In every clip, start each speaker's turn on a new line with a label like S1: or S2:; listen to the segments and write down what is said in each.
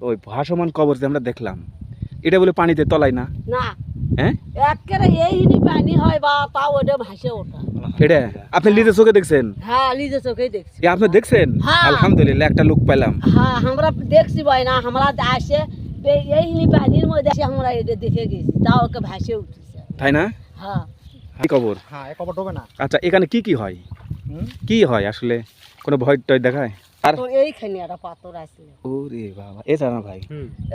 S1: ওই ভাসমান কবর যে আমরা দেখলাম এটা বলে পানিতে তলায় না?
S2: না।
S1: হ্যাঁ?
S2: একেবারে এইনি পানি হয় বা তাও ওটা ভাসে ওঠা।
S1: এটা? আপনি নিজে চোখে দেখছেন?
S2: হ্যাঁ নিজে চোখেই দেখছি।
S1: আপনি দেখছেন?
S2: হ্যাঁ।
S1: আলহামদুলিল্লাহ একটা লোক পেলাম।
S2: হ্যাঁ আমরা দেখছি ভাই না আমরা আসে বে- এইনি পানির মধ্যে আসে আমরা এটা দেখে গেছি তাও ওকে ভাসে উঠেছে।
S1: তাই না?
S2: হ্যাঁ।
S1: এই কবর?
S3: হ্যাঁ কবর ডোবে না।
S1: আচ্ছা এখানে কি কি হয়? কি হয় আসলে? কোনো ভয় টয় দেখায়? আর
S2: তো এইখানে একটা পাথর আসলে।
S1: ওরে বাবা এটা না ভাই।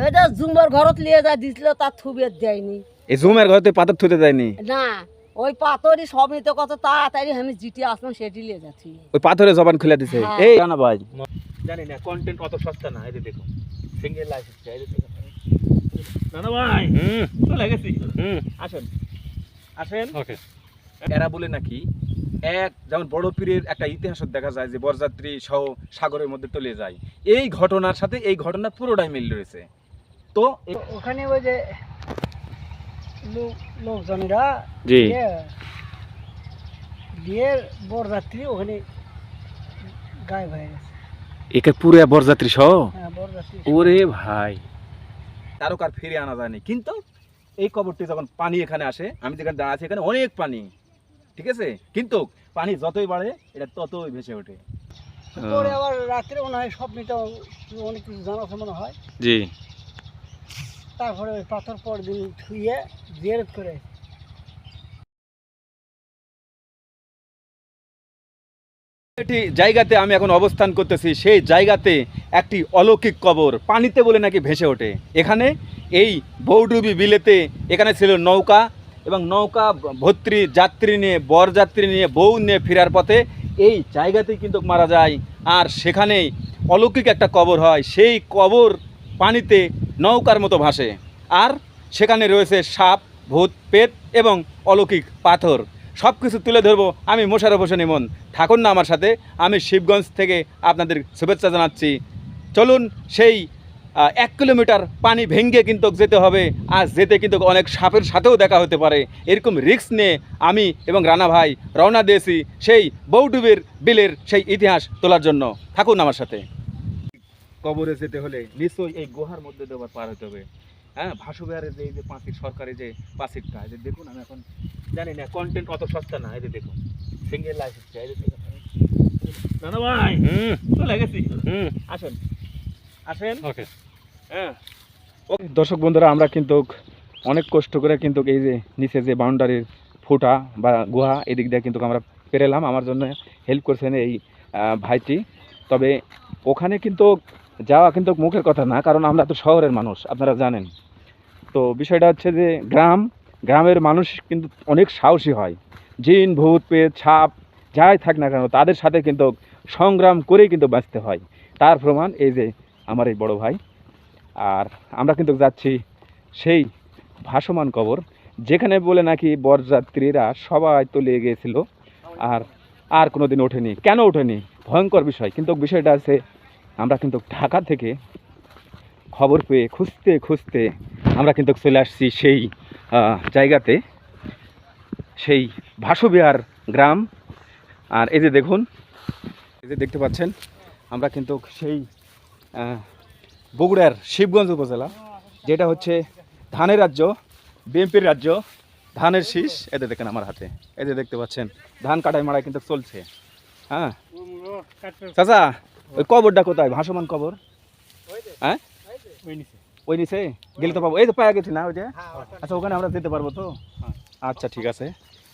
S2: এটা জুম্বার ঘরত নিয়ে যা দিছিল তার থুবে দেয়নি।
S1: এই জুমের ঘরতে পাথর থুতে দেয়নি?
S2: না ওই পাথরই সব নিতে কত তাড়াতাড়ি আমি জিটি আসলাম সেটি নিয়ে যাচ্ছি।
S1: ওই পাথরে জবান খুলে দিছে।
S2: হ্যাঁ।
S1: এই না ভাই। জানি না কন্টেন্ট অত সস্তা না এই দেখো সিঙ্গেল লাইফ এই
S3: ভাই
S1: হুম।
S3: চলে গেছি।
S1: হুম। আসেন। আসেন।
S3: ওকে।
S1: এরা বলে নাকি এক যেমন বড় পীরের একটা ইতিহাস দেখা যায় যে বরযাত্রী সহ সাগরের মধ্যে তলিয়ে যায়। এই ঘটনার সাথে এই ঘটনা পুরোটাই মিল রয়েছে। তো
S2: ওখানে ওই যে লোকজনেরা
S1: জি।
S2: বিয়ের বরযাত্রী ওখানে গায়েব হয়ে গেছে।
S1: একে পুরো বরযাত্রী সহ?
S2: হ্যাঁ
S1: ওরে ভাই। তারও কার ফিরে আনা যায়নি। কিন্তু এই কবরটি যখন পানি এখানে আসে আমি যেখানে দাঁড়া আছি এখানে অনেক পানি। ঠিক আছে? কিন্তু পানি যতই বাড়ে এটা ততই ভেসে ওঠে।
S2: পরে আবার রাত্রে মনে হয় সব অনেক কিছু জানা মনে হয়।
S1: জি।
S2: তারপরে ওই পাথর পর দিন ধুয়ে করে।
S1: একটি জায়গাতে আমি এখন অবস্থান করতেছি সেই জায়গাতে একটি অলৌকিক কবর পানিতে বলে নাকি ভেসে ওঠে। এখানে এই বৌডুবি বিলেতে এখানে ছিল নৌকা এবং নৌকা ভর্তি যাত্রী নিয়ে, বরযাত্রী নিয়ে, বউ নিয়ে ফেরার পথে এই জায়গাতেই কিন্তু মারা যায়। আর সেখানেই অলৌকিক একটা কবর হয়। সেই কবর পানিতে নৌকার মতো ভাসে। আর সেখানে রয়েছে সাপ, ভূত, পেট এবং অলৌকিক পাথর। সব কিছু তুলে ধরবো আমি মোশারফ হোসেন ইমন। থাকুন না আমার সাথে, আমি শিবগঞ্জ থেকে আপনাদের শুভেচ্ছা জানাচ্ছি। চলুন সেই এক কিলোমিটার পানি ভেঙ্গে কিন্তু যেতে হবে আর যেতে কিন্তু অনেক সাপের সাথেও দেখা হতে পারে। এরকম রিস্ক নিয়ে আমি এবং রানা ভাই রওনা দিয়েছি সেই বৌডুবের বিলের সেই ইতিহাস তোলার জন্য। থাকুন আমার সাথে। কবরে যেতে হলে নিশ্চয়ই এই গুহার মধ্যে দেওয়ার পার হতে হবে। হ্যাঁ ভাসুবিহারের যে এই যে পাঁচির সরকারি যে পাঁচিরটা এই যে দেখুন আমি এখন জানি না কন্টেন্ট অত সস্তা না এই যে দেখুন সিঙ্গেল লাইফ এই যে দেখুন।
S3: নানা ভাই
S1: হুম।
S3: চলে গেছি।
S1: হুম। আসেন। আসেন?
S3: ওকে।
S1: হ্যাঁ। ওকে দর্শক বন্ধুরা আমরা কিন্তু অনেক কষ্ট করে কিন্তু এই যে নিচে যে বাউন্ডারির ফুটা বা গুহা এদিক দিয়ে কিন্তু আমরা পেরেলাম। আমার জন্য হেল্প করছেন এই ভাইটি। তবে ওখানে কিন্তু যাওয়া কিন্তু মুখের কথা না কারণ আমরা তো শহরের মানুষ আপনারা জানেন। তো বিষয়টা হচ্ছে যে গ্রাম গ্রামের মানুষ কিন্তু অনেক সাহসী হয়। জিন ভূত পেট ছাপ যাই থাক না কেন তাদের সাথে কিন্তু সংগ্রাম করেই কিন্তু বাঁচতে হয়। তার প্রমাণ এই যে আমার এই বড় ভাই। আর আমরা কিন্তু যাচ্ছি সেই ভাসমান কবর, যেখানে বলে নাকি বরযাত্রীরা সবাই তলিয়ে গিয়েছিল আর আর কোনো দিন ওঠেনি। কেন ওঠেনি? ভয়ঙ্কর বিষয়। কিন্তু বিষয়টা আছে, আমরা কিন্তু ঢাকা থেকে খবর পেয়ে খুঁজতে খুঁজতে আমরা কিন্তু চলে আসছি সেই জায়গাতে, সেই ভাসুবিহার গ্রাম। আর এই যে দেখুন, এই যে দেখতে পাচ্ছেন, আমরা কিন্তু সেই বগুড়ার শিবগঞ্জ উপজেলা যেটা হচ্ছে ধানের রাজ্য বিএনপির রাজ্য ধানের শীষ এদের দেখেন আমার হাতে যে দেখতে পাচ্ছেন ধান কাটাই মারাই কিন্তু চলছে। হ্যাঁ? চাচা ওই কবরটা কোথায়? ভাসমান কবর? হ্যাঁ? ওই নিচে গেলে তো পাবো। এই তো পাওয়া গেছি না ওই যে? আচ্ছা ওখানে আমরা যেতে পারব তো? আচ্ছা ঠিক আছে।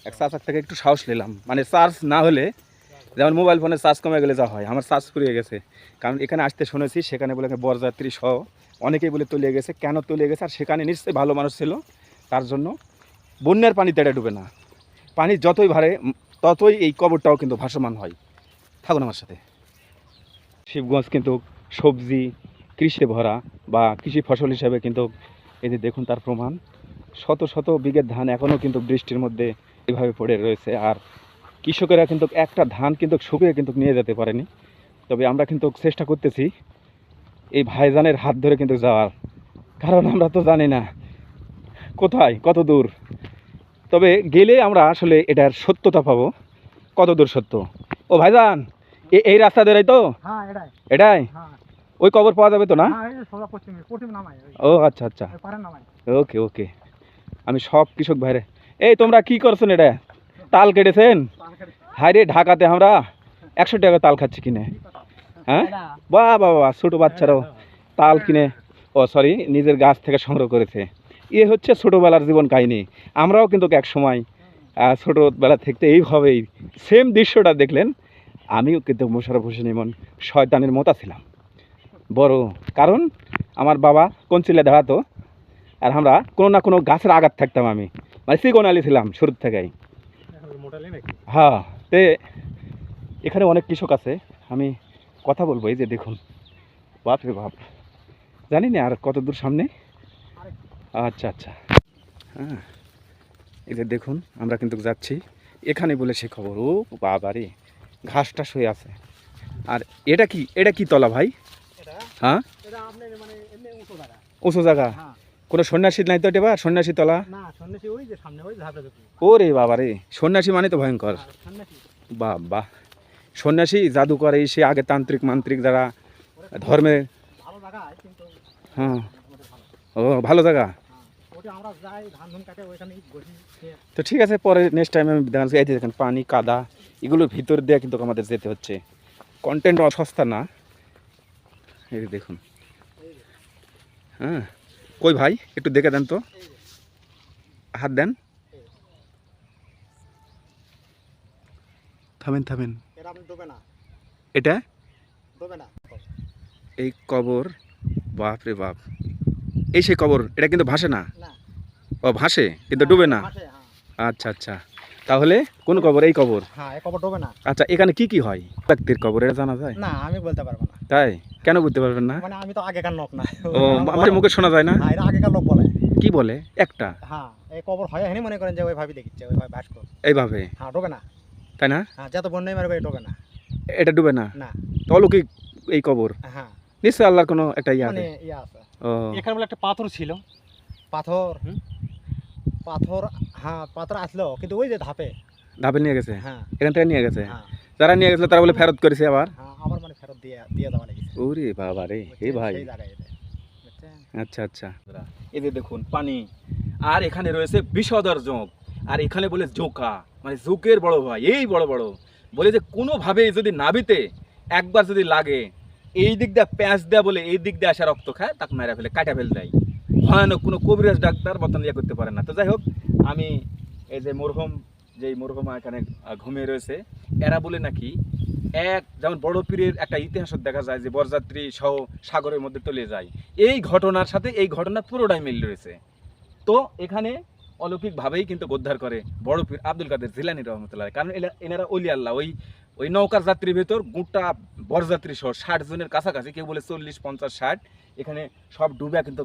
S1: এক চাচার থেকে একটু সাহস নিলাম। মানে চার্জ না হলে যেমন মোবাইল ফোনে চার্জ কমে গেলে যা হয়, আমার চার্জ ফুরিয়ে গেছে। কারণ এখানে আসতে শুনেছি, সেখানে বলে বরযাত্রী সহ অনেকেই বলে তলিয়ে গেছে। কেন তলিয়ে গেছে? আর সেখানে নিশ্চয়ই ভালো মানুষ ছিল, তার জন্য বন্যার পানি তেড়ে ডুবে না। পানি যতই ভারে, ততই এই কবরটাও কিন্তু ভাসমান হয়। থাকুন আমার সাথে। শিবগঞ্জ কিন্তু সবজি কৃষি ভরা বা কৃষি ফসল হিসাবে কিন্তু এই দেখুন তার প্রমাণ। শত শত বিঘের ধান এখনও কিন্তু বৃষ্টির মধ্যে এভাবে পড়ে রয়েছে। আর কৃষকেরা কিন্তু একটা ধান কিন্তু শুকিয়ে কিন্তু নিয়ে যেতে পারেনি। তবে আমরা কিন্তু চেষ্টা করতেছি এই ভাইজানের হাত ধরে কিন্তু যাওয়ার। কারণ আমরা তো জানি না কোথায় কত দূর। তবে গেলে আমরা আসলে এটার সত্যতা পাবো। কত দূর সত্য? ও ভাইজান এ- এই রাস্তা ধরেই তো?
S2: হ্যাঁ এটাই। হ্যাঁ।
S1: ওই কবর পাওয়া যাবে তো না?
S3: হ্যাঁ
S1: ও আচ্ছা আচ্ছা। ওকে ওকে। আমি সব কৃষক ভাইরে এই তোমরা কি করছেন এটা তাল কেটেছেন? হাই রে ঢাকাতে আমরা একশো টাকা তাল খাচ্ছি কিনে। হ্যাঁ? বাহ বাহ বাহ ছোটো বাচ্চারাও তাল কিনে। ও সরি নিজের গাছ থেকে সংগ্রহ করেছে। এ হচ্ছে ছোটোবেলার জীবন কাহিনী। আমরাও কিন্তু এক সময় ছোটোবেলা থেকে এইভাবেই সেম দৃশ্যটা দেখলেন। আমিও কিন্তু মোশারফ হোসেন এমন শয়তানের মতা ছিলাম। বড় কারণ আমার বাবা কঞ্চিলে দাঁড়াতো আর আমরা কোনো না কোনো গাছের আঘাত থাকতাম আমি। মানে সিগোনালি ছিলাম শুরুর থেকেই। হ্যাঁ। তে এখানে অনেক কৃষক আছে আমি কথা বলব এই যে দেখুন। বাপ রে বাপ। জানি না আর কত দূর সামনে? আচ্ছা আচ্ছা। হ্যাঁ এই যে দেখুন আমরা কিন্তু যাচ্ছি। এখানে বলে সে খবর ও বাবা রে ঘাসটা শুয়ে আছে। আর এটা কি এটা কি তলা ভাই? হ্যাঁ?
S3: মানে উঁচু জায়গা। হ্যাঁ।
S1: কোনো সন্ন্যাসী নাই তো এটা বা? সন্ন্যাসী তলা?
S3: না সন্ন্যাসী ওই যে সামনে ওই ধাপে। দেখুন
S1: ও রে বাবা রে সন্ন্যাসী মানে তো ভয়ঙ্কর। বাহ বাহ সন্ন্যাসী, জাদুকর, এই সে আগে তান্ত্রিক, মান্ত্রিক যারা ধর্মে হ্যাঁ। ও, ভালো জায়গা। তো ঠিক আছে, পরে নেক্সট টাইম আমি দেখেন, পানি, কাদা, এগুলোর ভিতর দিয়ে কিন্তু আমাদের যেতে হচ্ছে। কন্টেন্ট অসস্তা না। এই দেখুন। হ্যাঁ। কই ভাই? একটু দেখে দেন তো। হাত দেন। থামেন থামেন।
S3: এটা ডোবে না।
S1: এটা? এই কবর বাপ রে বাপ। এই সেই কবর এটা কিন্তু ভাসে না?
S3: না।
S1: ও ভাসে কিন্তু ডুবে না?
S3: হ্যাঁ।
S1: আচ্ছা আচ্ছা। তাহলে কোন কবর? এই কবর?
S3: হ্যাঁ এই কবর ডোবে না।
S1: আচ্ছা এখানে কি কি হয়? ব্যক্তির কবর এটা জানা যায়?
S3: না আমি বলতে পারব না।
S1: তাই? কেন বুঝতে পারবেন না?
S3: মানে আমি তো আগেকার লোক না।
S1: ও আমার মুখে শোনা যায় না?
S3: হ্যাঁ এটা আগেকার লোক বলে।
S1: কি বলে? একটা?
S3: হ্যাঁ এই কবর হয় এখানে মনে করেন যে ওই ভাবি দেখিচ্ছে ওই ভাবি ভাস্কর।
S1: এইভাবে?
S3: হ্যাঁ ডোবে না।
S1: তাই না?
S3: হ্যাঁ যত বন্যাই মারবে এই ডোবে না।
S1: এটা ডুবে না?
S3: না।
S1: অলৌকিক এই কবর?
S3: হ্যাঁ।
S1: নিশ্চয় আল্লাহর কোনো একটা ইয়ে
S3: মানে
S1: আছে।
S3: ইয়ে আছে।
S1: ও।
S3: এখানে বলে একটা পাথর ছিল। পাথর?
S1: হুম?
S3: পাথর হ্যাঁ পাথর আসলো কিন্তু ওই যে ধাপে।
S1: ধাপে নিয়ে গেছে?
S3: হ্যাঁ।
S1: এখান থেকে নিয়ে গেছে?
S3: হ্যাঁ।
S1: যারা নিয়ে গেছিল তারা বলে ফেরত করেছে আবার?
S3: হ্যাঁ আবার মানে ফেরত দিয়ে দিয়ে দেওয়া লেগেছে
S1: ওরে বাবা রে এই ভাই। আচ্ছা আচ্ছা। এই যে দেখুন পানি। আর এখানে রয়েছে বিষধর জোঁক আর এখানে বলে জোকা। মানে জোকের বড় ভাই, এই বড় বড়। বলে যে কোনোভাবে যদি নাবিতে একবার যদি লাগে, এই দিক দিয়ে প্যাঁচ দেয়া বলে এই দিক দিয়ে আসা রক্ত খায়, তাকে মেরা ফেলে, কাটা ফেলে দেয়। ভয়ানক, কোনো কবিরাজ ডাক্তার বর্তমানে ইয়ে করতে পারে না। তো যাই হোক, আমি এই যে মরহুম যে মরহুমা এখানে ঘুমিয়ে রয়েছে, এরা বলে নাকি, এক, যেমন বড় পীরের একটা ইতিহাস দেখা যায় যে বরযাত্রী সহ সাগরের মধ্যে তলিয়ে যায়। এই ঘটনার সাথে এই ঘটনা পুরোটাই মিল রয়েছে। তো এখানে অলৌকিকভাবেই কিন্তু উদ্ধার করে বড় পীর আব্দুল কাদের জিলানি রহমতুল্লাহ। কারণ এনারা অলি আল্লাহ, ওই ওই নৌকার যাত্রীর ভেতর গোটা বরযাত্রী সহ ষাট জনের কাছাকাছি, কেউ বলে চল্লিশ, পঞ্চাশ, ষাট, এখানে সব ডুবে কিন্তু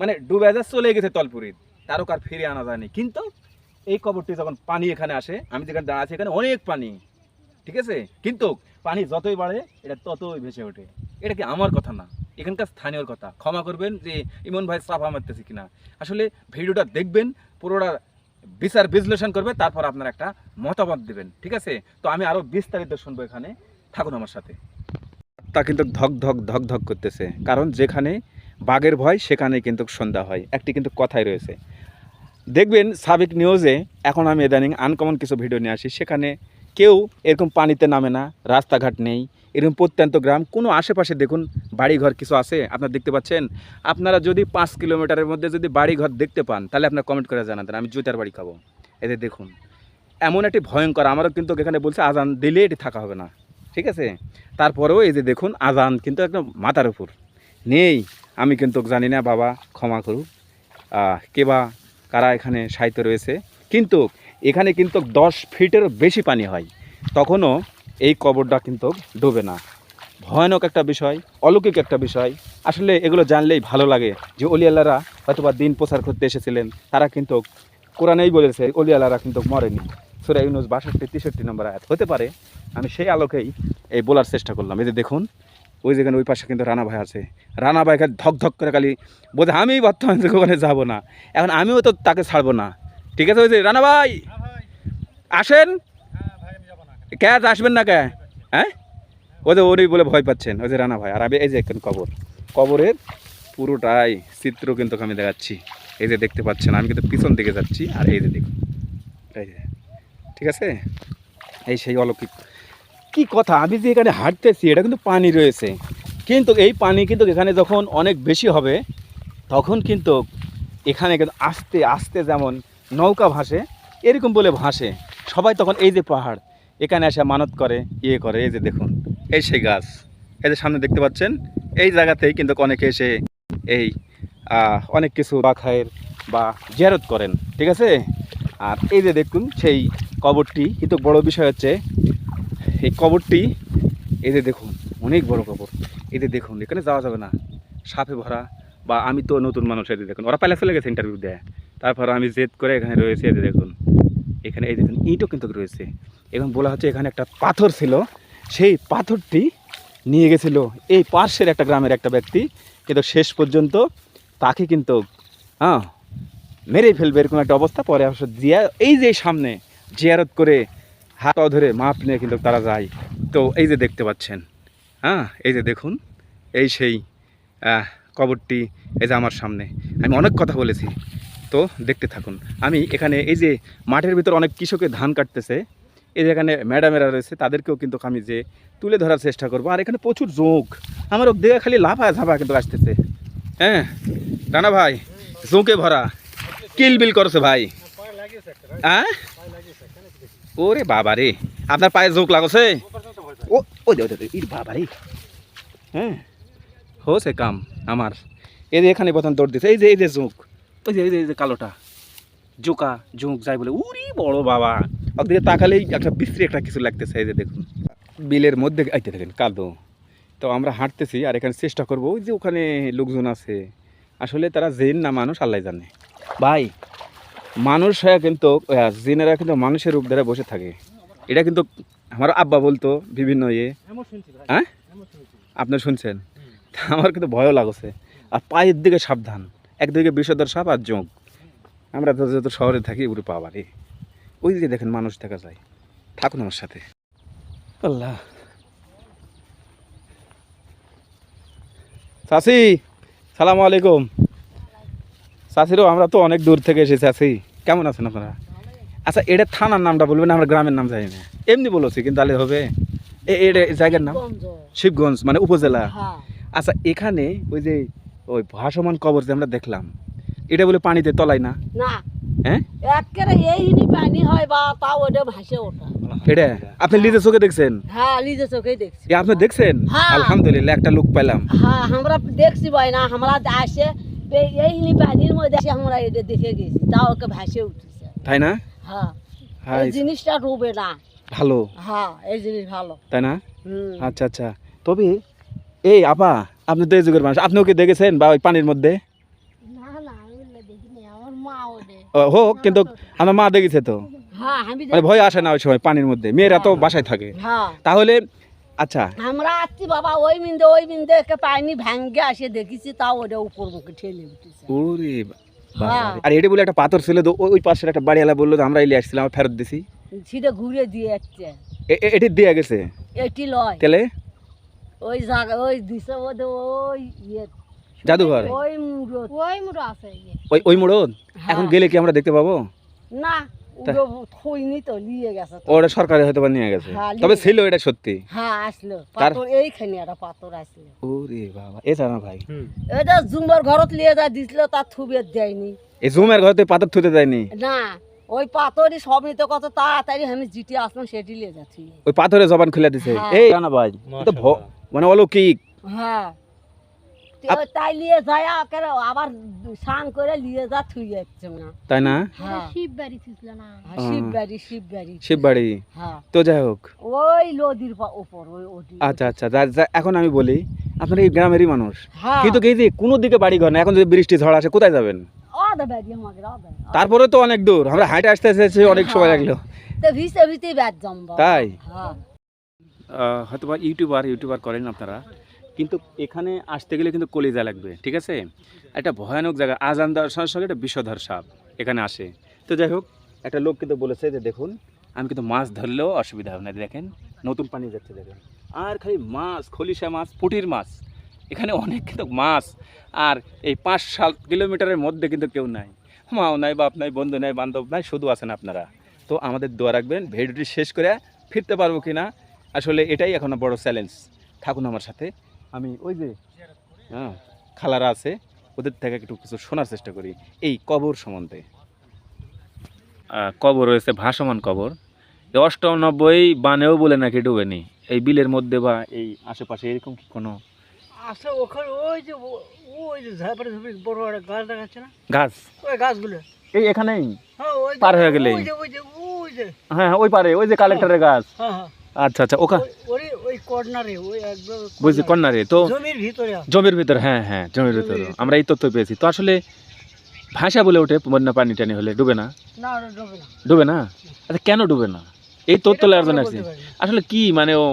S1: মানে ডুবে যা চলে গেছে তলপুরি তারও কার ফিরে আনা যায়নি। কিন্তু এই কবরটি যখন পানি এখানে আসে, আমি যেখানে দাঁড়া আছি এখানে অনেক পানি। ঠিক আছে? কিন্তু পানি যতই বাড়ে, এটা ততই ভেসে ওঠে। এটা কি আমার কথা না? এখানকার স্থানীয়র কথা। ক্ষমা করবেন যে ইমন ভাই চাপা মারতেছি কিনা। আসলে ভিডিওটা দেখবেন পুরোটা বিচার বিশ্লেষণ করবে, তারপর আপনার একটা মতামত দেবেন, ঠিক আছে? তো আমি আরও বিস্তারিত শুনব এখানে। থাকুন আমার সাথে। তা কিন্তু ধক ধক ধক ধক করতেছে। কারণ যেখানে বাঘের ভয় সেখানে কিন্তু সন্ধ্যা হয়। একটি কিন্তু কথাই রয়েছে। দেখবেন সাবেক নিউজে এখন আমি ইদানিং আনকমন কিছু ভিডিও নিয়ে আসি। সেখানে কেউ এরকম পানিতে নামে না রাস্তাঘাট নেই এরকম প্রত্যন্ত গ্রাম কোনো আশেপাশে দেখুন বাড়িঘর কিছু আছে আপনারা দেখতে পাচ্ছেন। আপনারা যদি পাঁচ কিলোমিটারের মধ্যে যদি বাড়িঘর দেখতে পান তাহলে আপনারা কমেন্ট করে জানাতেন আমি জুতার বাড়ি খাব। এদের দেখুন এমন একটি ভয়ঙ্কর আমারও কিন্তু এখানে বলছে আজান দিলে এটি থাকা হবে না ঠিক আছে? তারপরেও এই যে দেখুন আজান কিন্তু একদম মাথার উপর। নেই আমি কিন্তু জানি না বাবা ক্ষমা করুক। আহ, কে বা কারা এখানে সাহিত্য রয়েছে। কিন্তু এখানে কিন্তু দশ ফিটের বেশি পানি হয়। তখনও এই কবরটা কিন্তু ডোবে না। ভয়ানক একটা বিষয়, অলৌকিক একটা বিষয়। আসলে এগুলো জানলেই ভালো লাগে যে অলিয়ালারা হয়তোবা দিন প্রচার করতে এসেছিলেন। তারা কিন্তু কোরআনেই বলেছে অলিয়ালারা কিন্তু মরেনি। সুরা ইউনুস বাষট্টি, তেষট্টি নম্বর আয়াত। হতে পারে, আমি সেই আলোকেই এই বলার চেষ্টা করলাম। এই যে দেখুন, ওই যেখানে ওই পাশে কিন্তু রানা ভাই আছে। রানা ভাই ধক ধক করে খালি বোধ আমি বর্তমানে ওখানে যাব না। এখন আমিও তো তাকে ছাড়বো না। ঠিক আছে, ওই যে রানা
S3: ভাই!
S1: আসেন?
S3: হ্যাঁ ভাই আমি যাব না
S1: কে আজ আসবেন না কে? হ্যাঁ? ওই যে ওরই বলে ভয় পাচ্ছেন ওই যে রানা ভাই। আর আমি এই যে এখন কবর। কবরের পুরোটাই চিত্র কিন্তু আমি দেখাচ্ছি। এই যে দেখতে পাচ্ছেন আমি কিন্তু পিছন দিকে যাচ্ছি আর এই যে দেখুন। এই যে ঠিক আছে? এই সেই অলৌকিক। কি কথা আমি যে এখানে হাঁটতেছি এটা কিন্তু পানি রয়েছে। কিন্তু এই পানি কিন্তু এখানে যখন অনেক বেশি হবে তখন কিন্তু এখানে কিন্তু আস্তে আস্তে যেমন নৌকা ভাসে এরকম বলে ভাসে। সবাই তখন এই যে পাহাড়, এখানে এসে মানত করে ইয়ে করে, এই যে দেখুন, এই সেই গাছ। এই যে সামনে দেখতে পাচ্ছেন, এই জায়গাতেই কিন্তু অনেকে এসে এই অনেক কিছু বা খায়ের বা জিয়ারত করেন, ঠিক আছে? আর এই যে দেখুন, সেই কবরটি, কিন্তু বড় বিষয় হচ্ছে, এই কবরটি, এই যে দেখুন, অনেক বড় কবর। এই যে দেখুন, এখানে যাওয়া যাবে না। সাপে ভরা, বা আমি তো নতুন মানুষ যে দেখুন, ওরা পাইলে চলে গেছে ইন্টারভিউ দেয়। তারপর আমি জেদ করে এখানে রয়েছে যে দেখুন। এখানে এই দেখুন, ইটও কিন্তু রয়েছে। এবং বলা হচ্ছে এখানে একটা পাথর ছিল, সেই পাথরটি নিয়ে গেছিল এই পার্শ্বের একটা গ্রামের একটা ব্যক্তি। কিন্তু শেষ পর্যন্ত তাকে কিন্তু হ্যাঁ মেরে ফেলবে এরকম একটা অবস্থা। পরে অবশ্য জিয়া, এই যে সামনে জিয়ারত করে হাত ধরে মাপ নিয়ে কিন্তু তারা যায়। তো এই যে দেখতে পাচ্ছেন হ্যাঁ এই যে দেখুন, এই সেই কবরটি, এই যে আমার সামনে। আমি অনেক কথা বলেছি তো দেখতে থাকুন। আমি এখানে এই যে মাঠের ভিতর অনেক কৃষকের ধান কাটতেছে, এই যে এখানে ম্যাডামেরা রয়েছে, তাদেরকেও কিন্তু আমি যে তুলে ধরার চেষ্টা করব। আর এখানে প্রচুর জোঁক আমার দেখে খালি লাফা ঝাপা কিন্তু আসতেছে। হ্যাঁ রানা ভাই জোঁকে ভরা। কিল বিল করছে ভাই। হ্যাঁ ওরে বাবা রে, আপনার পায়ে জোঁক লাগছে? ও ও দে দে ইর বাবা রে। হ্যাঁ হোসে কাম আমার। এই যে এখানে প্রথম দৌড় দিছে, এই যে এই যে জোঁক ওই যে কালোটা। জোকা, জোঁক, যাই বলে। উরি বড় বাবা। ওদিকে তাকালেই একটা বিশ্রী একটা কিছু লাগতেছে, এই যে দেখুন। বিলের মধ্যে আইতে থাকেন কাদো তো আমরা হাঁটতেছি আর এখানে চেষ্টা করব, ওই যে ওখানে লোকজন আছে। আসলে তারা জেন না মানুষ, আল্লাহ জানে। ভাই, মানুষ কিন্তু জেনেরা কিন্তু মানুষের রূপ ধরে বসে থাকে। এটা কিন্তু আমার আব্বা বলতো, বিভিন্ন ইয়ে। হ্যাঁ? আপনি শুনছেন? আমার কিন্তু ভয়ও লাগছে। আর পায়ের দিকে সাবধান। একদিকে বিষধর সাপ আর জোঁক। আমরা তো যত শহরে থাকি উড়ে পাওয়া রে ওই দিকে দেখেন মানুষ দেখা যায়। থাকুন আমার সাথে। আল্লাহ। চাষি সালাম আলাইকুম। চাষিরও আমরা তো অনেক দূর থেকে এসেছি চাষি কেমন আছেন আপনারা? আচ্ছা এটা থানার নামটা বলবেন আমরা গ্রামের নাম জানি না। এমনি বলেছি কিন্তু তাহলে হবে। এটা এই জায়গার নাম? শিবগঞ্জ মানে উপজেলা।
S2: হ্যাঁ।
S1: আচ্ছা এখানে ওই যে ওই ভাসমান কবর যে আমরা দেখলাম এটা বলে পানিতে তলায় না?
S2: না।
S1: হ্যাঁ?
S2: একেবারে পানি হয় বা তাও ওটা ভাসে ওঠা।
S1: এটা? আপনি নিজের চোখে দেখছেন?
S2: হ্যাঁ চোখেই দেখছি।
S1: আপনি দেখছেন?
S2: হ্যাঁ।
S1: আলহামদুলিল্লাহ একটা লোক
S2: হ্যাঁ আমরা দেখছি ভাই না আমরা আসে পানির মধ্যে আমরা এটা দেখে গেছি তাও ওকে ভাসে উঠেছে।
S1: তাই না?
S2: হ্যাঁ। এই জিনিসটা ডুবে না।
S1: ভালো।
S2: হ্যাঁ এই জিনিস ভালো।
S1: তাই না? আচ্ছা আচ্ছা। তবে এই আপা আপনি তো এই যুগের মানুষ। আপনিও কি দেখেছেন বা ওই পানির মধ্যে? হোক কিন্তু আমার মা দেখেছে তো?
S2: হ্যাঁ
S1: মানে ভয় আসে না ওই সময় পানির মধ্যে। মেয়েরা তো
S2: হ্যাঁ।
S1: বাসায় থাকে।
S2: হ্যাঁ।
S1: তাহলে আচ্ছা।
S2: আমরা আসছি বাবা ওই মিন্দে ওই মিন্দে একে পানি ভাঙ্গে আসে দেখেছি তাও ওটা উপর মুখে ঠেলে উঠেছে
S1: ওরে। আর এটা বলে একটা পাথর ছিল তো ওই- পাশের একটা বাড়িওয়ালা বলল যে আমরা এলে আসছিলাম ফেরত দিছি।
S2: সেটা ঘুরে দিয়ে যাচ্ছে
S1: এটি দিয়ে গেছে?
S2: এটি লয়।
S1: তাহলে
S2: ওই জায়গা ওই দিছে ওদের ওই ইয়ে।
S1: জাদুঘর?
S2: ওই মুরত
S4: ওই মুড়ো আছে ইয়ে।
S1: ওই ওই মোড়ন এখন
S2: হ্যাঁ।
S1: গেলে কি আমরা দেখতে পাবো?
S2: না থইনি তো নিয়ে গেছে
S1: ওটা সরকারি হয়তো বা নিয়ে গেছে।
S2: হ্যাঁ,
S1: তবে ছিল এটা সত্যি।
S2: হ্যাঁ আসলো। পাথর এইখানে একটা পাথর আসলো।
S1: ওরে বাবা এ জানা ভাই।
S2: এটা জুম্বার ঘরত লিয়ে যা দিছিল তার থুবে দেয়নি।
S1: এই জুমের ঘরতে পাথর থুতে দেয়নি?
S2: না ওই পাথরই সবই তো কত তাড়াতাড়ি আমি জিটি আসলাম সেটি লিয়ে যাচ্ছি।
S1: ওই পাথরে জবান খুলে দিছে। এই জানা ভাই তো ভ- মানে অলৌকিক।
S2: হ্যাঁ। তো তাই লিয়ে যায় আবার স্নান করে লিয়ে যা থুই যাচ্ছে না।
S1: তাই না?
S2: হ্যাঁ।
S4: শিব বাড়ি ছিল না।
S2: হ্যাঁ, শিববাড়ি শিববাড়ি।
S1: শিববাড়ি?
S2: হ্যাঁ।
S1: তো যাই হোক।
S2: ওই নদীর উপর ওই
S1: আচ্ছা আচ্ছা এখন আমি বলি আপনারা এই গ্রামেরই মানুষ। কিন্তু যে কোনো দিকে বাড়ি ঘর না এখন যদি বৃষ্টি ঝড় আসে কোথায় যাবেন? তারপরে তো অনেক দূর আমরা হাইটে আসতে আসতে অনেক সময় লাগল। তাই?
S2: হ্যাঁ।
S1: হয়তো বা ইউটিউবার ইউটিউবার করেন আপনারা। কিন্তু এখানে আসতে গেলে কিন্তু কলিজা লাগবে, ঠিক আছে? একটা ভয়ানক জায়গা, আজান দেওয়ার সঙ্গে সঙ্গে একটা বিষধর সাপ এখানে আসে। তো যাই হোক, একটা লোক কিন্তু বলেছে যে, দেখুন, আমি কিন্তু মাছ ধরলেও অসুবিধা হবে না দেখেন, নতুন পানি যাচ্ছে, দেখেন। আর খালি মাছ, খলিশা মাছ, পুটির মাছ, এখানে অনেক কিন্তু মাছ। আর এই পাঁচ সাত কিলোমিটারের মধ্যে কিন্তু কেউ নাই। মাও নাই, বাপ নাই, বন্ধু নাই, বান্ধব নাই, শুধু আছেন আপনারা। তো আমাদের দোয়া রাখবেন, ভিডিওটি শেষ করে ফিরতে পারব কি না আসলে এটাই এখন বড় চ্যালেঞ্জ থাকুন আমার সাথে। আমি ওই যে হ্যাঁ খালারা আছে ওদের থেকে একটু কিছু শোনার চেষ্টা করি। এই কবর সম্বন্ধে। কবর রয়েছে ভাসমান কবর। এই অষ্টানব্বই বানেও বলে নাকি ডুবেনি। এই বিলের মধ্যে বা এই আশেপাশে এরকম কি কোনো?
S5: আসলে ওখানে ওই যে ওই যে ঝাপড়ে বড় বড় গাছ দেখাচ্ছে না?
S1: গাছ?
S5: ওই গাছগুলো।
S1: এই এখানেই?
S5: হ্যাঁ ওই
S1: পার হয়ে গেলেই।
S5: ওই যে ওই যে ওই যে।
S1: হ্যাঁ হ্যাঁ, ওই পারে ওই যে কালেক্টরের গাছ।
S5: হ্যাঁ হ্যাঁ।
S1: আচ্ছা আচ্ছা ওকা।
S5: ওই- কর্নারে ওই একদম
S1: বুঝছি
S5: corner।
S1: তো
S5: জমির ভিতরে
S1: জমির ভিতর হ্যাঁ হ্যাঁ জমির ভিতর। আমরা এই তথ্য পেয়েছি। তো আসলে ভাষা বলে ওঠে বন্যা পানি টানি হলে ডুবে না?
S5: ডোবে না।
S1: আচ্ছা কেন ডুবে না? এই তথ্য লেয়ার জন্য আসছি। আসলে কি মানে ও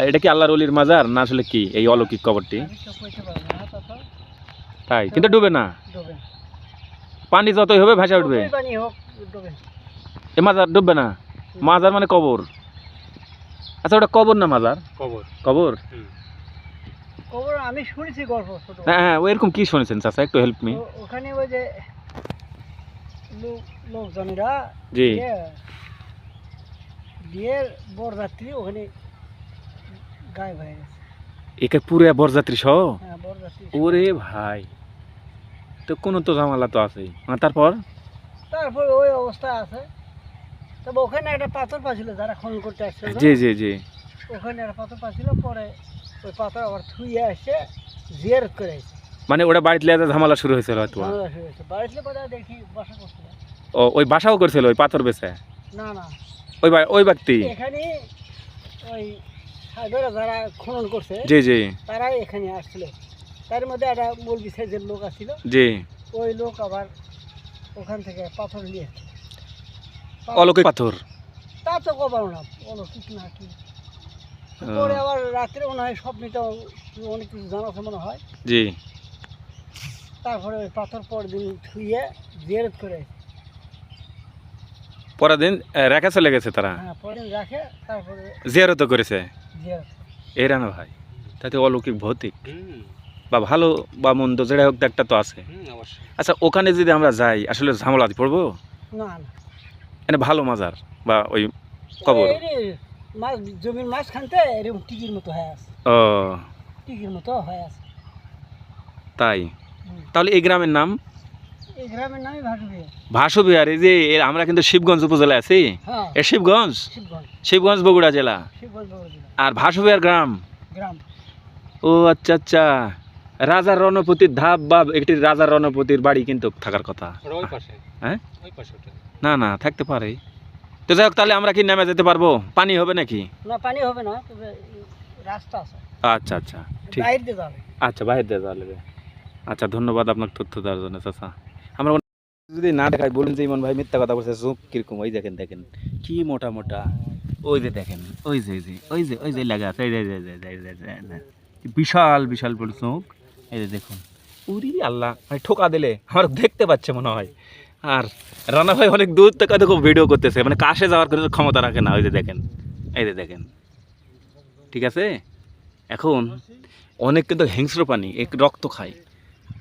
S1: এটা কি আল্লাহর অলির মাজার না আসলে কি এই অলৌকিক কবরটি? তাই কিন্তু ডুবে না? পানি যতই হবে ভাষা উঠবে। এ মাজার ডুববে না। মাজার মানে কবর। আচ্ছা ওটা কবর না মাজার?
S3: কবর।
S1: কবর?
S5: খবর আমি শুনেছি গল্প ছোট।
S1: হ্যাঁ হ্যাঁ ওইরকম কি শুনেছেন চাচা? একটু হেল্প মি
S5: ওখানে ওই যে লোক- লোকজনেরা
S1: জি।
S5: বিয়ের বরযাত্রী ওখানে গায়ে হয়ে গেছে।
S1: একে পুরো বরযাত্রী সহ?
S5: হ্যাঁ
S1: ওরে ভাই তো কোনো তো ঝামেলা তো আছেই। তারপর?
S5: তারপর ওই অবস্থা আছে। তবে ওখানে একটা পাথর পাচ্ছিল যারা খনন করতে আসছিল
S1: জি জি জি।
S5: ওখানে একটা পাথর পাচ্ছিল পরে ওই পাথর আবার থুইয়ে এসে জিয়ারত করে
S1: মানে ওটা বাড়িতে লেগে ঝামেলা শুরু হয়েছিল হয়তো
S5: বাড়িতে পরে দেখি বাসা করছিল
S1: ও ওই বাসাও করছিল ওই পাথর বেছে?
S5: না না।
S1: ওই ওই ব্যক্তি?
S5: এখানে ওই যারা খনন করছে
S1: জি জি।
S5: তারাই এখানে আসছিল। তার মধ্যে একটা মৌলবি সাইজের লোক আসছিল।
S1: জি।
S5: ওই লোক আবার ওখান থেকে পাথর নিয়ে।
S1: অলৌকিক পাথর।
S5: তা তো কবার না বলো ঠিক না কি। পরে আবার রাত্রে মনে হয় স্বপ্নিতে অনেক কিছু জানাতে মনে হয়।
S1: জি।
S5: তারপরে ওই পাথর পর দিন ধুয়ে জিয়ারত করে।
S1: পরের দিন রেখা চলে গেছে তারা?
S5: হ্যাঁ পরে দিন রাখে তারপরে
S1: জিয়ারত করেছে? এরা না ভাই তাতে অলৌকিক ভৌতিক। বা ভালো বা মন্দ যেটা হোক একটা তো আছে। আচ্ছা ওখানে যদি আমরা যাই আসলে ঝামেলা পড়ব?
S5: না না।
S1: মানে ভালো মাজার বা ওই কবর।
S5: জমির মাঝখানতে এরকম টিকির মতো হয়ে আছে।
S1: ও।
S5: টিকির মতো হয়ে আছে।
S1: তাই? তাহলে এই গ্রামের নাম?
S5: এই গ্রামের নামই ভাসবে
S1: ভাসু বিহার এই যে আমরা কিন্তু শিবগঞ্জ উপজেলায় আছি?
S5: হ্যাঁ।
S1: এ শিবগঞ্জ?
S5: শিবগঞ্জ।
S1: শিবগঞ্জ বগুড়া জেলা?
S5: শিবগঞ্জ বড় জেলা।
S1: আর ভাসু বিহার গ্রাম?
S5: গ্রাম।
S1: ও আচ্ছা আচ্ছা। রাজার রণপতির ধাপ বা একটি রাজার রণপতির বাড়ি কিন্তু থাকার কথা। হ্যাঁ? না না থাকতে পারে। তো যাই হোক তাহলে আমরা কি নেমে যেতে পারব? পানি হবে নাকি?
S5: না পানি হবে না তবে রাস্তা আছে।
S1: আচ্ছা আচ্ছা ঠিক।
S5: বাইরে দিয়ে যাবে।
S1: আচ্ছা বাইরে দিয়ে লাগবে। আচ্ছা ধন্যবাদ আপনার তথ্য দেওয়ার জন্য চাচা। আমরা যদি না দেখাই বলুন যে ইমন ভাই মিথ্যা কথা বলছে চোখ কীরকম। ওই দেখেন দেখেন। কি মোটা মোটা। ওই যে দেখেন ওই যে ওই যে ওই যে ওই যে লাগা আছে এই। বিশাল বিশাল বড় চোখ। এই যে দেখুন। উরি আল্লাহ মানে ঠোকা দিলে আমার দেখতে পাচ্ছে মনে হয়। আর রানা ভাই অনেক দূর থেকে দেখো ভিডিও করতেছে। মানে কাশে যাওয়ার কোনো ক্ষমতা রাখে না, ওই যে দেখেন, এই যে দেখেন। ঠিক আছে? এখন অনেক কিন্তু হিংস্র পানি, এক রক্ত খায়।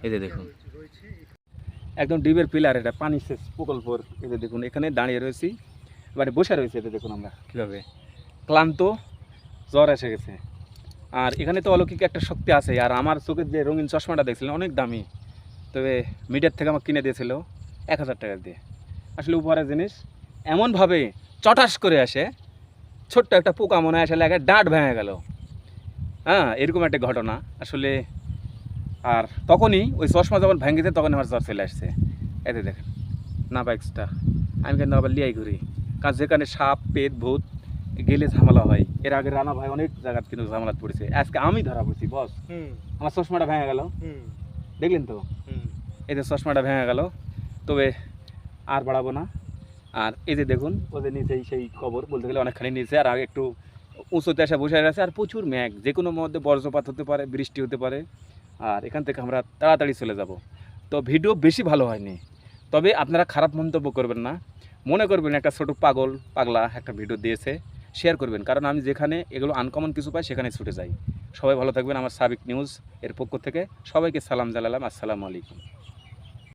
S1: এই যে দেখুন। একদম ডিবের পিলার, এটা পানি সেচ প্রকল্পর এই যে দেখুন, এখানে দাঁড়িয়ে রয়েছি। এবারে বসে রয়েছে এতে দেখুন আমরা কীভাবে। ক্লান্ত, জ্বর এসে গেছে। আর এখানে তো অলৌকিক একটা শক্তি আছে। আর আমার চোখের যে রঙিন চশমাটা দেখছিলেন, অনেক দামি। তবে মিডিয়ার থেকে আমাকে কিনে দিয়েছিল। এক হাজার টাকা দিয়ে। আসলে উপহারের জিনিস এমনভাবে চটাস করে আসে ছোট্ট একটা পোকা মনে হয় আসে লাগে ডাঁট ভেঙে গেল। হ্যাঁ এরকম একটা ঘটনা। আসলে আর তখনই ওই চশমা যখন ভেঙে ভেঙেছে তখন আমার জ্বর চলে আসছে। এতে দেখেন না বাইকসটা আমি কিন্তু আবার লিয়াই ঘুরি। কারণ যেখানে সাপ পেট ভূত গেলে ঝামেলা হয়। এর আগে রানা ভাই অনেক জায়গায় কিন্তু ঝামেলা পড়েছে। আজকে আমি ধরা পড়ছি বস আমার চশমাটা ভেঙে গেল। দেখলেন তো? এই যে চশমাটা ভেঙে গেল। তবে আর বাড়াবো না। আর এই যে দেখুন, ওদের নিচেই সেই খবর বলতে গেলে অনেকখানি নিচে, আর আগে একটু উঁচুতে এসে বসে আছে, আর প্রচুর ম্যাগ যে কোনো মধ্যে বজ্রপাত হতে পারে, বৃষ্টি হতে পারে, আর এখান থেকে আমরা তাড়াতাড়ি চলে যাব। তো ভিডিও বেশি ভালো হয়নি, তবে আপনারা খারাপ মন্তব্য করবেন না। মনে করবেন একটা ছোটো পাগল, পাগলা একটা ভিডিও দিয়েছে শেয়ার করবেন। কারণ আমি যেখানে এগুলো আনকমন কিছু পাই সেখানে ছুটে যাই। সবাই ভালো থাকবেন। আমার সাবিক নিউজ এর পক্ষ থেকে সবাইকে সালাম জানালাম। আসসালামু আলাইকুম।